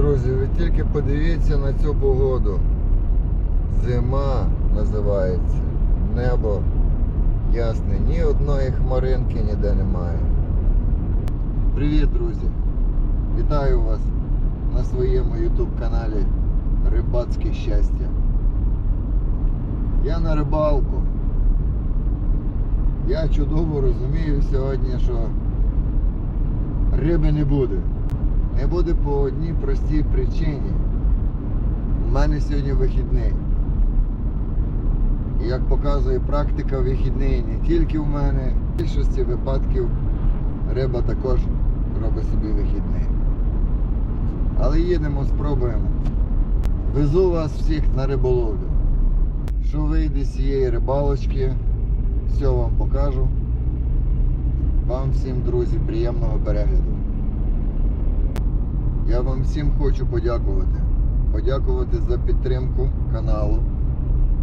Друзі, ви тільки подивіться на цю погоду. Зима називається. Небо ясне, ні одної хмаринки ніде немає. Привіт, друзі! Вітаю вас на своєму YouTube каналі Рибацьке щастя. Я на рибалку. Я чудово розумію сьогодні, що риби не буде. Не буде по одній простій причині. У мене сьогодні вихідний. І як показує практика, вихідний не тільки в мене, в більшості випадків риба також робить собі вихідний. Але їдемо, спробуємо. Везу вас всіх на риболовлю. Що вийде з цієї рибалочки, все вам покажу. Вам всім, друзі, приємного перегляду. Я вам всім хочу подякувати. Подякувати за підтримку каналу,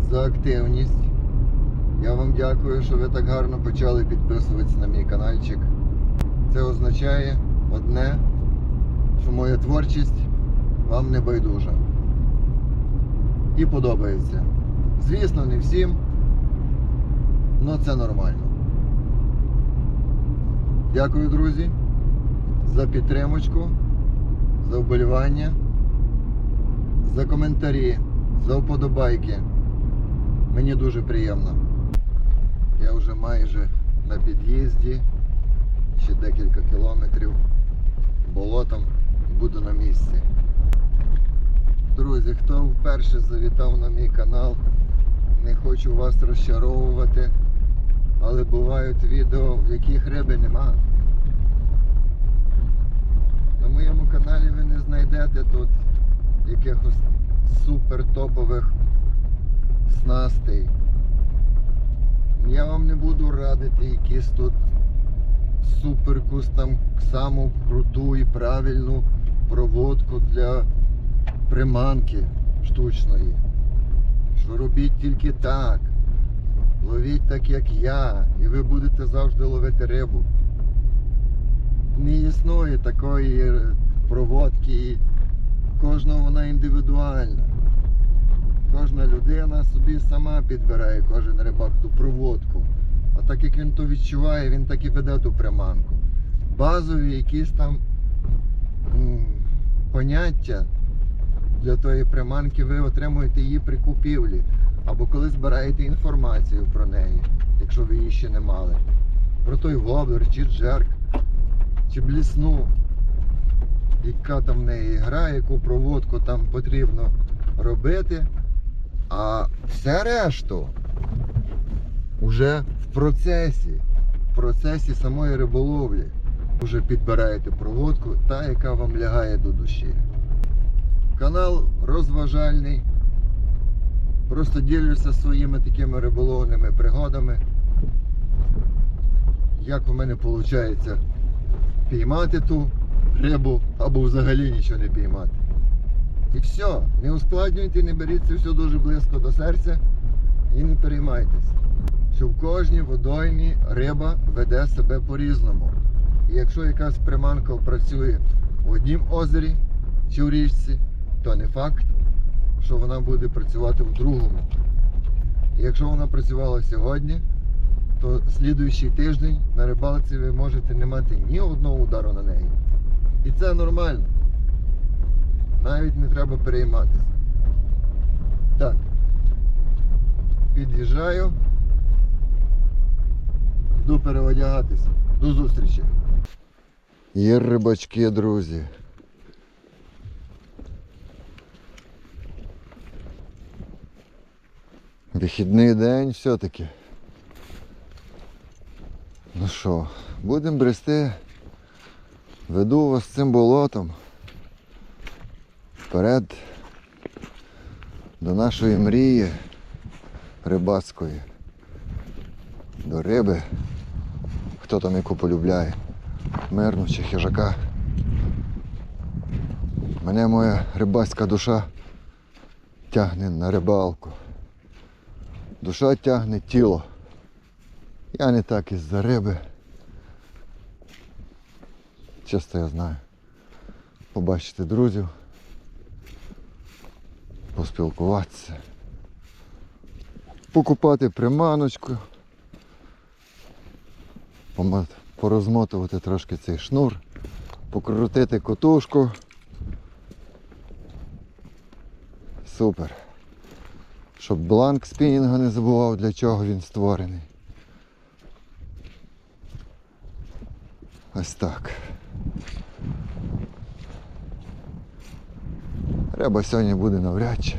за активність. Я вам дякую, що ви так гарно почали підписуватися на мій каналчик. Це означає одне, що моя творчість вам не байдужа. І подобається. Звісно, не всім, але це нормально. Дякую, друзі, за підтримочку за вболівання, за коментарі, за вподобайки. Мені дуже приємно. Я вже майже на під'їзді, ще декілька кілометрів болотом і буду на місці. Друзі, хто вперше завітав на мій канал, не хочу вас розчаровувати, але бувають відео, в яких риби нема. Моєму каналі ви не знайдете тут якихось супер топових снастей. Я вам не буду радити якісь тут суперкус там саму круту і правильну проводку для приманки штучної. Що робіть тільки так. Ловіть так, як я, і ви будете завжди ловити рибу не існує такої проводки. Кожна вона індивідуальна. Кожна людина собі сама підбирає кожен рибак ту проводку. А так як він то відчуває, він так і веде ту приманку. Базові якісь там м, поняття для тої приманки ви отримуєте її при купівлі. Або коли збираєте інформацію про неї, якщо ви її ще не мали. Про той воблер чи джерк чи блісну, яка там в неї гра, яку проводку там потрібно робити. А все решту вже в процесі, в процесі самої риболовлі. Вже підбираєте проводку, та, яка вам лягає до душі. Канал розважальний. Просто ділюся своїми такими риболовними пригодами. Як у мене виходить піймати ту рибу або взагалі нічого не піймати. І все, не ускладнюйте, не беріть це все дуже близько до серця і не переймайтесь. Що в кожній водоймі риба веде себе по-різному. І якщо якась приманка працює в однім озері чи в річці, то не факт, що вона буде працювати в другому. І якщо вона працювала сьогодні, то слідуючий тиждень на рибалці ви можете не мати ні одного удару на неї. І це нормально. Навіть не треба перейматися. Так. Під'їжджаю. Йду переодягатися. До зустрічі. Є рибачки, друзі. Вихідний день все-таки. Ну що, будемо брести. Веду вас цим болотом. Вперед до нашої мрії рибацької. До риби. Хто там яку полюбляє. Мирну чи хижака. Мене моя рибацька душа тягне на рибалку. Душа тягне тіло. Я не так із-за риби. Часто я знаю. Побачити друзів, поспілкуватися, покупати приманочку, порозмотувати трошки цей шнур, покрутити котушку. Супер. Щоб бланк спінінга не забував, для чого він створений. Ось так. Риба сьогодні буде навряд чи.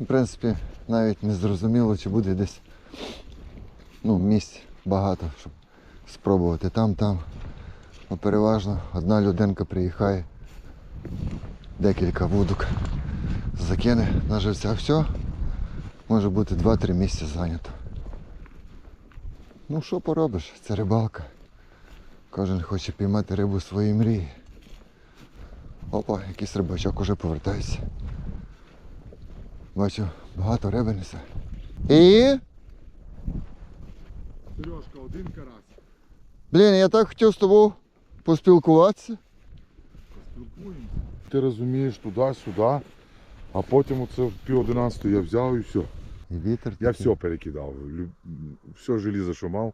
В принципі, навіть не зрозуміло, чи буде десь ну, місць багато, щоб спробувати там, там. А переважно одна людинка приїхає, декілька вудок закине на живця. Все, може бути 2-3 місця зайнято. Ну що поробиш? Це рибалка. Кожен хоче піймати рибу своєї мрії. Опа, якийсь рибачок уже повертається. Бачу, багато риби несе. І. Сережка, один карась. Блін, я так хотів з тобою поспілкуватися. Поспілкуємося. Ти розумієш туди-сюди, а потім оце в пів одинадцятої я взяв і все. І вітер. Я такий. все перекидав. Все желізо, що мав.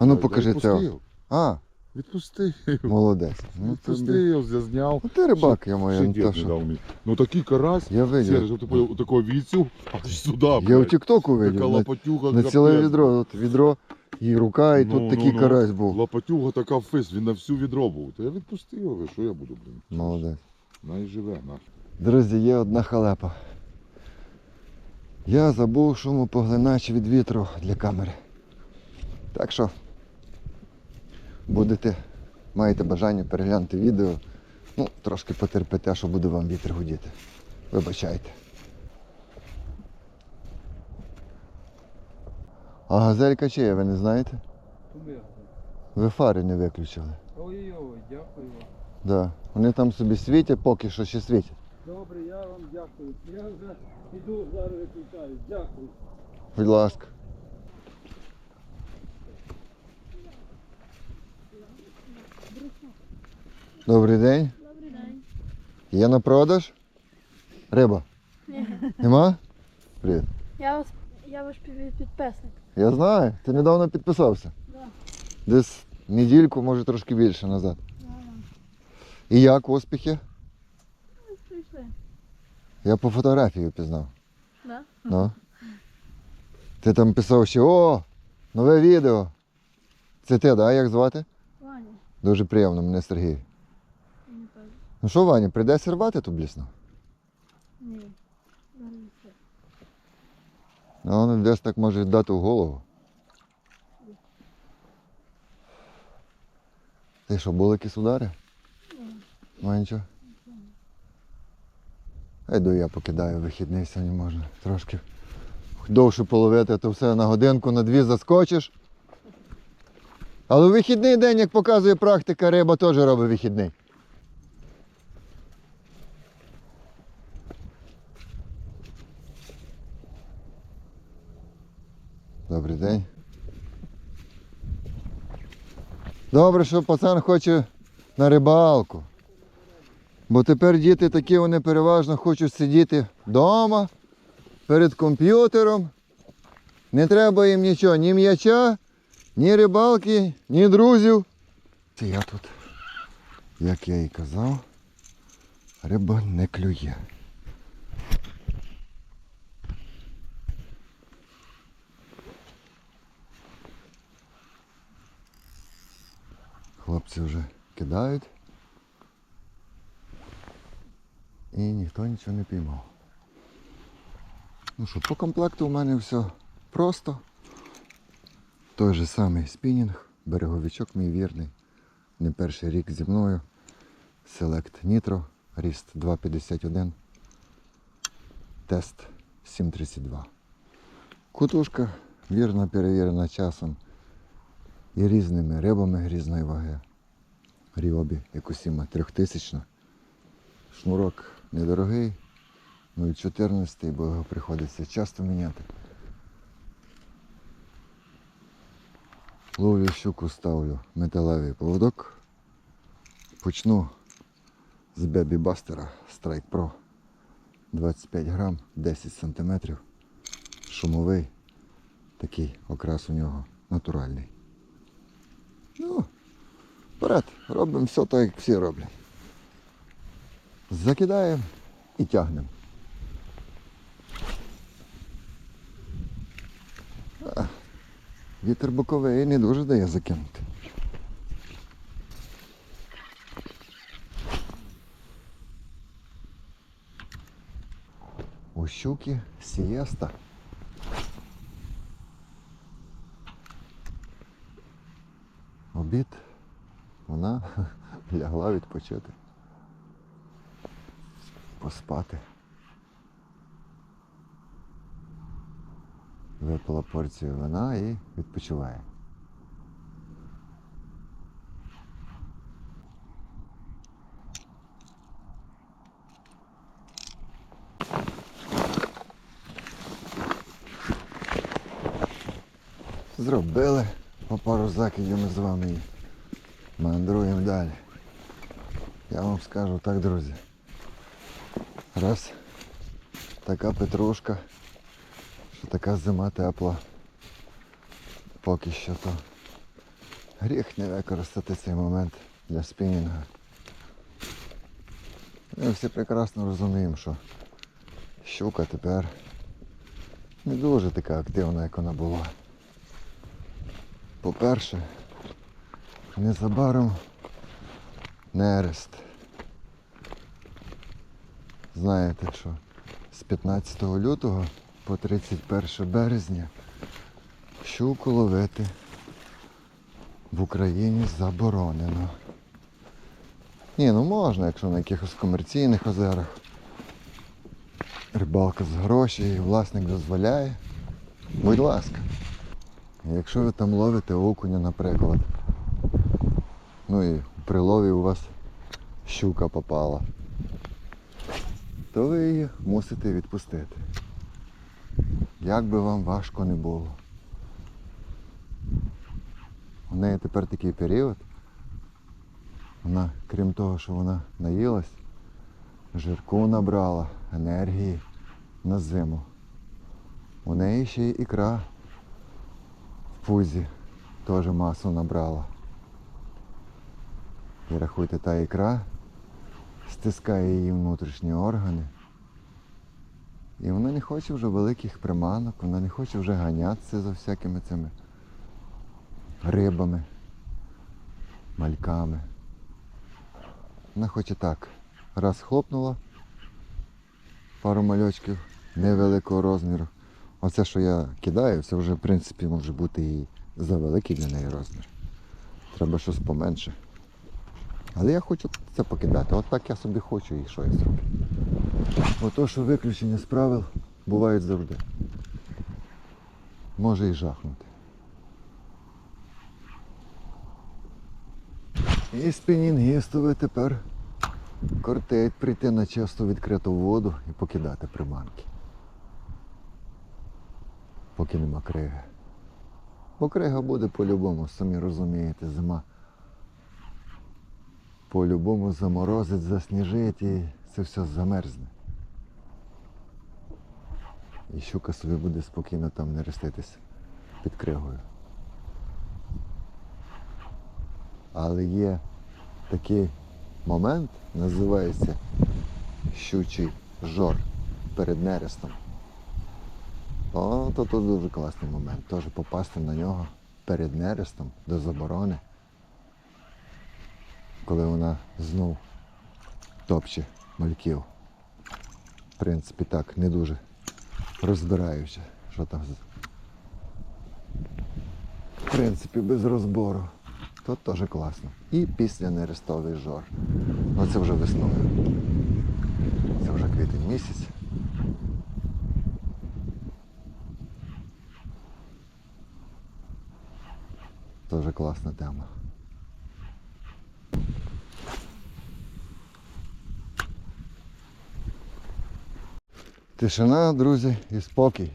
А ну, покажи, Відпустив. А, Відпустив. молодець. Ну, тобі... Відпустив, я зняв. ну ти рибак, я моя, Ще не то що. дав мені. Ну такий карась. Я видів. Серж, от такого віцю, аж сюди. Я блядь. Тіктоку Така видів. На, лопатюга. на ціле капець. відро. От відро і рука, і Ну, тут ну, такий ну. карась був. Лопатюга така фис, він на всю відро був. Та я відпустив, але що я буду, блін? Молодець. Най живе, на. Друзі, є одна халепа. Я забув шумопоглинач від вітру для камери. Так що будете, маєте бажання переглянути відео. Ну, трошки потерпите, що буде вам вітер гудіти. Вибачайте. А газелька чия, ви не знаєте? Ви фари не виключили. Ой-ой, дякую вам. Да. Вони там собі світять, поки що ще світять. Добре, я вам дякую. Я вже йду зараз виключаю. Дякую. Будь ласка. Добрий день. Добрий день. Є на продаж? Риба? Ні. Нема? Привіт. Я вас я ваш підписник. Я знаю, ти недавно підписався. Да. Десь недільку, може трошки більше назад. Да, І як успіхи? да. Прийшли. Я по фотографії пізнав. Да? Ну. Ти там писав, що о, нове відео. Це ти, да? Як звати? Ваня. Дуже приємно, мене Сергій. Ну що, Ваня, прийдеться рвати ту блісну? Ні. Ну, воно десь так може віддати в голову. Ти що, були якісь удари? Ні. Ну нічого. Йду я покидаю вихідний сьогодні можна. Трошки довше половити, а то все на годинку, на дві заскочиш. Але вихідний день, як показує практика, риба теж робить вихідний. Добрий день. Добре, що пацан хоче на рибалку. Бо тепер діти такі вони переважно хочуть сидіти вдома, перед комп'ютером. Не треба їм нічого, ні м'яча, ні рибалки, ні друзів. Це я тут, як я і казав, риба не клює. Хлопці вже кидають. І ніхто нічого не піймав. Ну що, по комплекту у мене все просто. Той же самий спінінг, береговичок мій вірний. Не перший рік зі мною. Select Nitro, ріст 251. Тест 732. Кутушка вірно перевірена часом і різними рибами різної ваги. Ріобі Екосіма 3000. Шнурок недорогий, ну і 14 бо його приходиться часто міняти. Ловлю щуку, ставлю металевий поводок. Почну з Бебі Бастера Strike Pro. 25 грам, 10 сантиметрів. Шумовий. Такий окрас у нього натуральний. Ну, вперед, робимо все так, як всі роблять. Закидаємо і тягнемо. Вітер боковий не дуже дає закинути. У щуки сієста. Обід. Вона лягла відпочити. Поспати. Випила порцію вина і відпочиває. Зробили по пару закидів ми з вами і мандруємо далі. Я вам скажу так, друзі. Раз така петрушка, що така зима тепла. Поки що то гріх не використати цей момент для спінінга. Ми всі прекрасно розуміємо, що щука тепер не дуже така активна, як вона була. По-перше, незабаром нерест. Знаєте, що з 15 лютого по 31 березня щуку ловити в Україні заборонено. Ні, ну можна, якщо на якихось комерційних озерах. Рибалка з грошей, і власник дозволяє. Будь ласка. Якщо ви там ловите окуня, наприклад, ну і при лові у вас щука попала, то ви її мусите відпустити. Як би вам важко не було. У неї тепер такий період. Вона, крім того, що вона наїлась, жирку набрала, енергії на зиму. У неї ще й ікра пузі теж масу набрала. І рахуйте, та ікра стискає її внутрішні органи. І вона не хоче вже великих приманок, вона не хоче вже ганятися за всякими цими рибами, мальками. Вона хоче так. Раз хлопнула пару мальочків невеликого розміру. Оце, що я кидаю, це вже в принципі може бути і за великий для неї розмір. Треба щось поменше. Але я хочу це покидати. От так я собі хочу і що я зроблю. Ото, що виключення з правил бувають завжди. Може і жахнути. І спінінгістові тепер кортить прийти на часто відкриту воду і покидати приманки. Поки нема криги. Бо крига буде по-любому, самі розумієте, зима. По-любому заморозить, засніжить і це все замерзне. І щука собі буде спокійно там нереститися під кригою. Але є такий момент, називається щучий жор перед нерестом. То тут дуже класний момент. Теж попасти на нього перед нерестом до заборони, коли вона знов топче мальків. В принципі, так, не дуже розбираючи, що там. В принципі, без розбору. Тут теж класно. І після нерестовий жор. Ну це вже весною. Це вже квітень місяць. Дуже класна тема. Тишина, друзі, і спокій.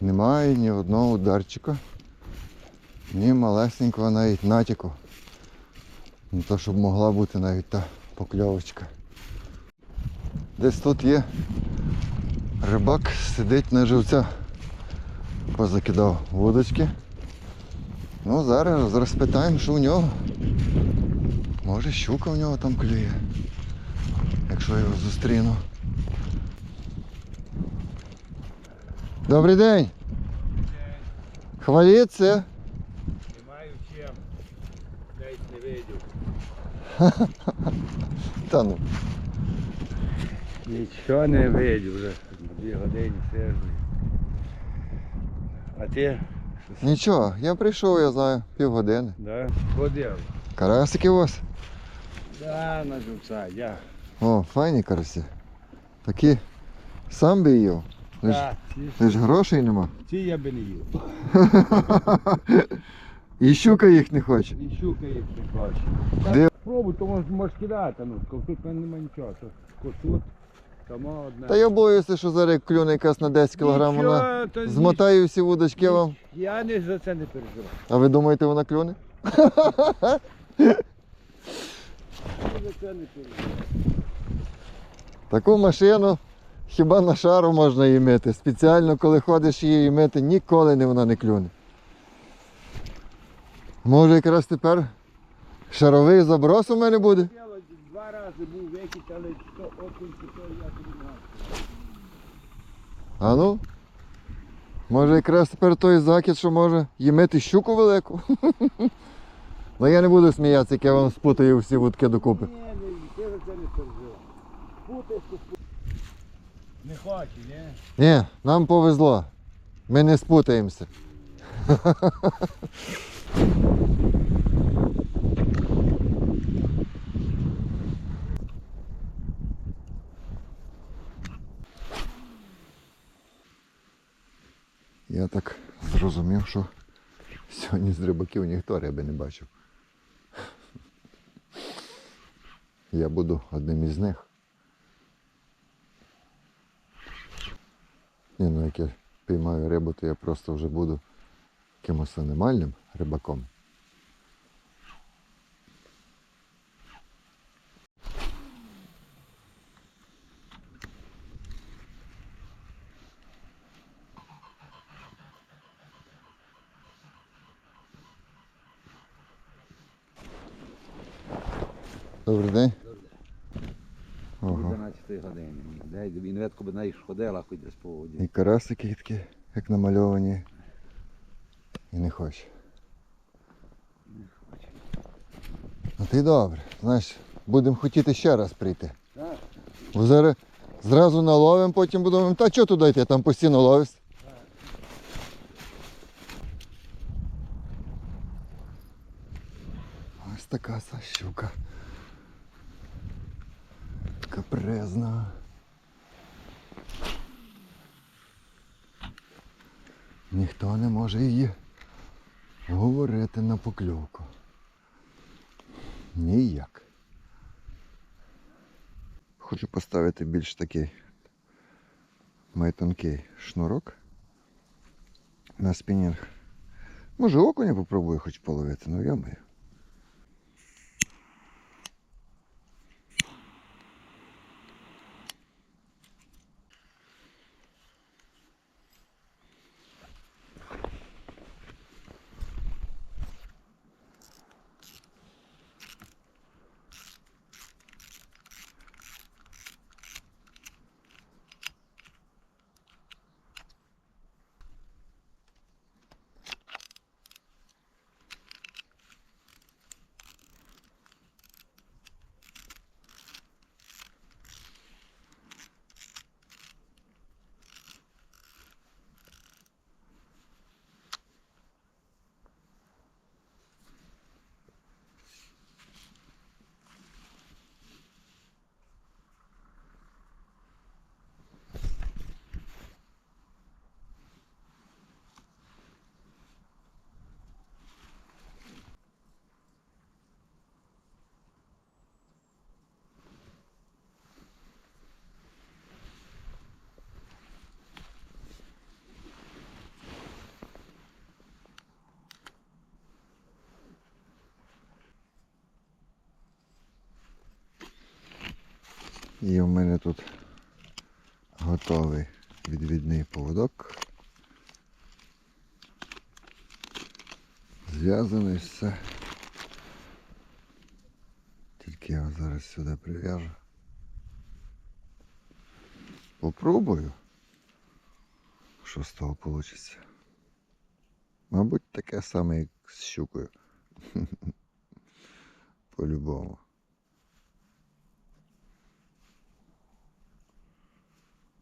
Немає ні одного ударчика, ні малесенького навіть натяку. Не то, щоб могла бути навіть та покльовочка. Десь тут є рибак, сидить на живця. Позакидав вудочки. Ну, зараз розпитаємо, що у нього. Може щука в нього там клює. Якщо я його зустріну. Добрий день. Хваліться. Не маю чим. Навіть не видів. Та ну. Нічого не видів вже. Дві години сижу. А ти? Нічого, я прийшов, я знаю, півгодини. Да? Ходив. Карасики у вас? Да, на живця, я. О, файні карасі. Такі сам би їв. Ж, Да, ці, ж грошей нема. ці я би не їв. І щука їх не хоче. І щука їх не хоче. Де? Пробуй, то можеш, можеш кидати, ну, тут в мене немає нічого. То, тому одна. Та я боюся, що зараз як клюне якась на 10 кг, вона Нічого, то ні- змотаю всі вудочки вам. Я не за це не переживаю. А ви думаєте, вона клюне? Я за це не переживаю. Таку машину хіба на шару можна її мити. Спеціально, коли ходиш її мити, ніколи не вона не клюне. Може якраз тепер шаровий заброс у мене буде? Два рази був викид, але то окунь, то я тобі не гаю. А ну? Може якраз тепер той закид, що може їмити щуку велику. Ну я не буду сміятися, як я вам спутаю всі вудки докупи. Ні, не, ти за це не переживай. Путаєш, то Не хоче, ні? Ні, нам повезло. Ми не спутаємося. Я так зрозумів, що сьогодні з рибаків ніхто риби не бачив. Я буду одним із них. Ні, ну як я піймаю рибу, то я просто вже буду якимось аномальним рибаком. Добрий день. Ага. 12 години. Він ветку би знаєш, ходила хоч десь по воді. І карасики такі, як намальовані. І не хоче. Ну ти добре. Знаєш, будемо хотіти ще раз прийти. Так. Бо зараз зразу наловимо, потім будемо, та чого туди йти, там постійно ловиш. Ось така щука. Капрезна. Ніхто не може її говорити на покльовку. Ніяк. Хочу поставити більш такий майтонкий шнурок на спінінг. Може окуня попробую хоч половити, ну йомаю. І в мене тут Готовий відвідний поводок. Зв'язаний все. Тільки я зараз сюди прив'яжу. Попробую. Що з того вийде. Мабуть, таке саме, як з щукою. По-любому.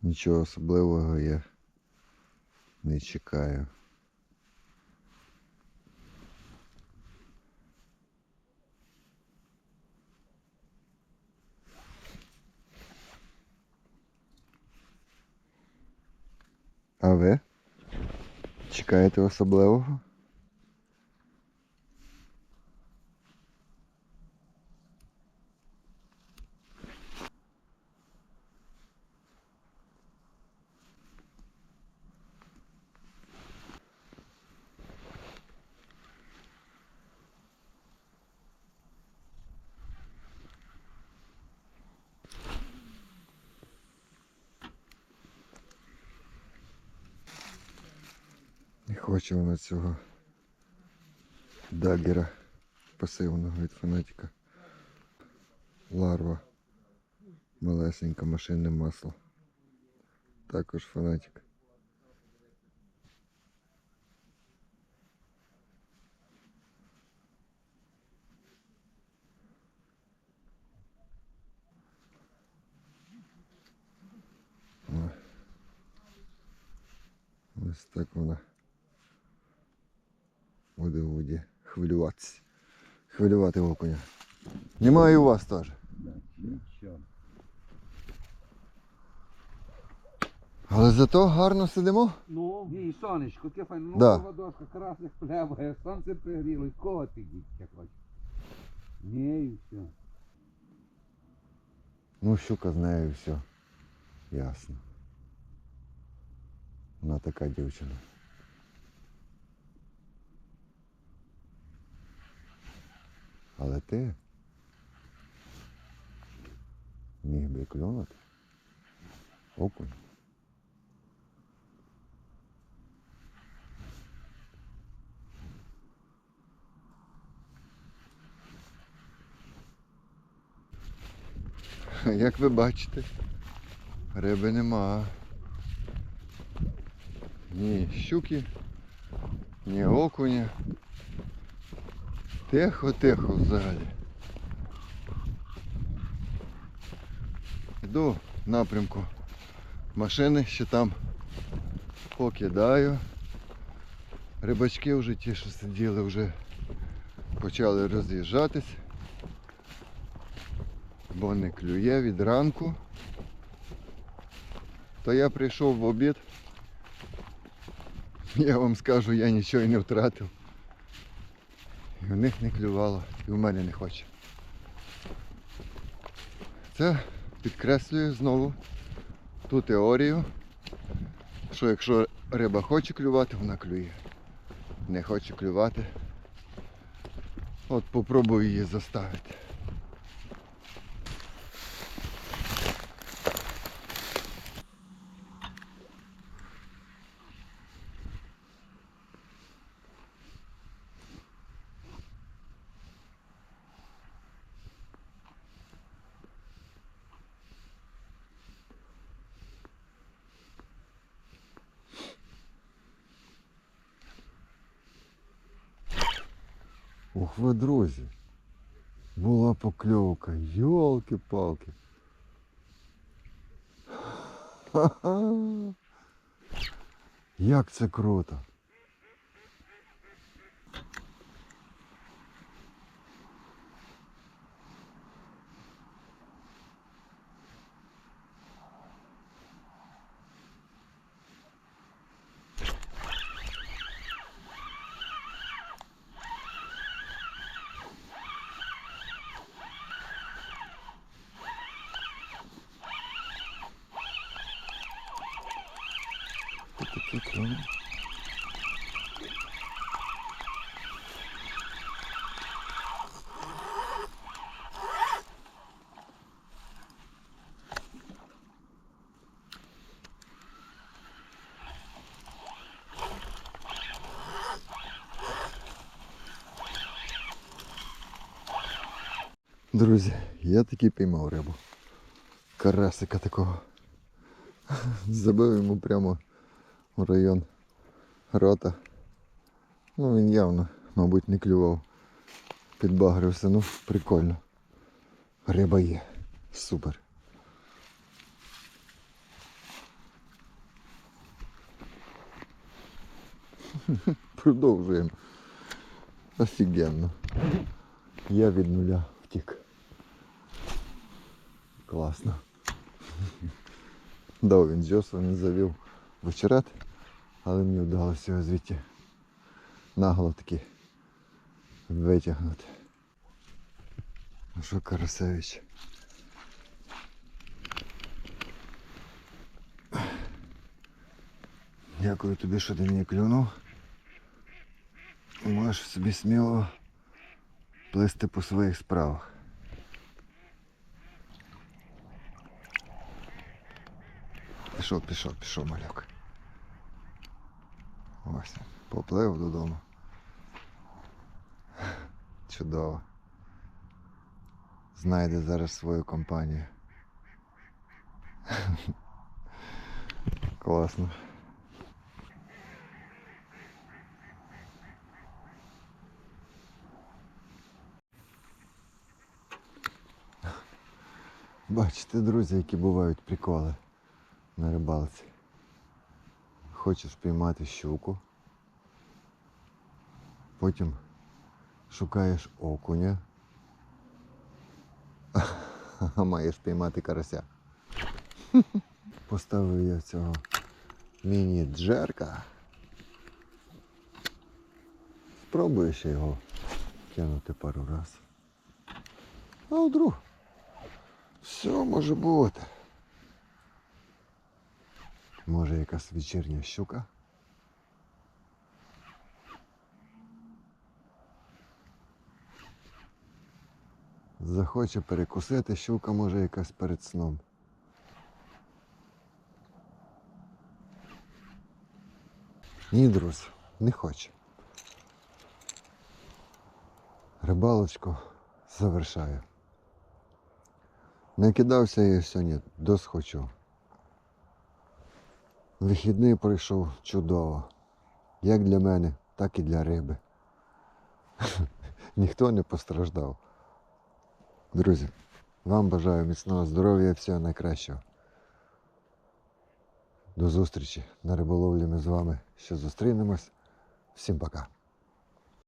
Нічого особливого я не чекаю. А ви? Чекаєте особливого? Не хоче вона цього дагера пасивного від фанатика. Ларва. Малесенька машинне масло. Також фанатик. Ось так вона буде в воді хвилюватися. Хвилювати окуня. Немає у вас теж. Але зато гарно сидимо. Ну, і сонечко, таке файне, ну Да. да. дошка красних плеває, сонце пригріло, кого ти дітя хочеш? Ні, і все. Ну, щука з нею все. Ясно. Вона така дівчина. Але ти міг би клюнути. Окунь. Як ви бачите, риби нема. Ні щуки, ні окуня. Тихо-тихо взагалі. Йду в напрямку машини, ще там покидаю. Рибачки вже ті, що сиділи, вже почали роз'їжджатись бо не клює від ранку. То я прийшов в обід. Я вам скажу, я нічого й не втратив. І в них не клювало, і в мене не хоче. Це підкреслює знову ту теорію, що якщо риба хоче клювати, вона клює. Не хоче клювати. От попробую її заставити. Ух ви, друзі. Була покльовка. Йолки-палки. Як це круто. Пікінь. Друзі, я таки піймав рибу. Карасика такого. Забив йому прямо в район рота. Ну він явно, мабуть, не клював. Підбагрився, ну прикольно. Риба є. Супер. Продовжуємо. Офігенно. Я від нуля втік. Класно. Дав він джосу, не завів в очерет, але мені вдалося його звідти нагло таки витягнути. Ну що, Карасевич? Дякую тобі, що ти мені клюнув. Можеш собі сміло плисти по своїх справах. Пішов, пішов, пішов малюк. Ось, поплив додому. Чудово. Знайде зараз свою компанію. Класно. Бачите, друзі, які бувають приколи на рибалці. Хочеш піймати щуку, потім шукаєш окуня, а маєш піймати карася. Поставив я цього міні-джерка. Спробую ще його кинути пару раз. А вдруг все може бути. Може якась вечірня щука? Захоче перекусити, щука може якась перед сном. Ні, друзі, не хоче. Рибалочку завершаю. Накидався я сьогодні досхочу. Вихідний пройшов чудово. Як для мене, так і для риби. Ніхто не постраждав. Друзі, вам бажаю міцного здоров'я і всього найкращого. До зустрічі на риболовлі ми з вами ще зустрінемось. Всім пока.